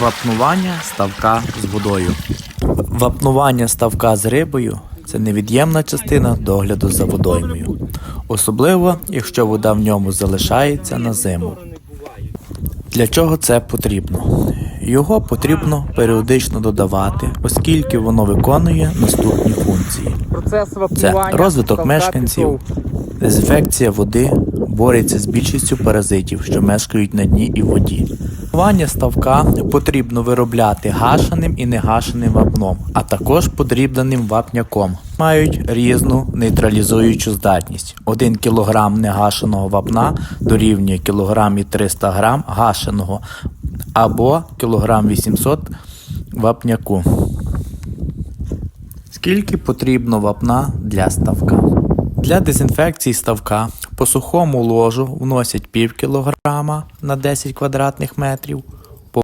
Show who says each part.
Speaker 1: Вапнування ставка з водою. Вапнування ставка з рибою це невід'ємна частина догляду за водоймою, особливо якщо вода в ньому залишається на зиму. Для чого це потрібно? Його потрібно періодично додавати, оскільки воно виконує наступні функції:
Speaker 2: Процес
Speaker 1: це розвиток мешканців, дезінфекція води, бореться з більшістю паразитів, що мешкають на дні і воді. Вапнування ставка потрібно виробляти гашеним і негашеним вапном, а також подрібненим вапняком. Мають різну нейтралізуючу здатність. 1 кг негашеного вапна дорівнює кілограм і 300 г гашеного або кілограм 800 вапняку. Скільки потрібно вапна для ставка? Для дезінфекції ставка по сухому ложу вносять пів кілограма на 10 квадратних метрів,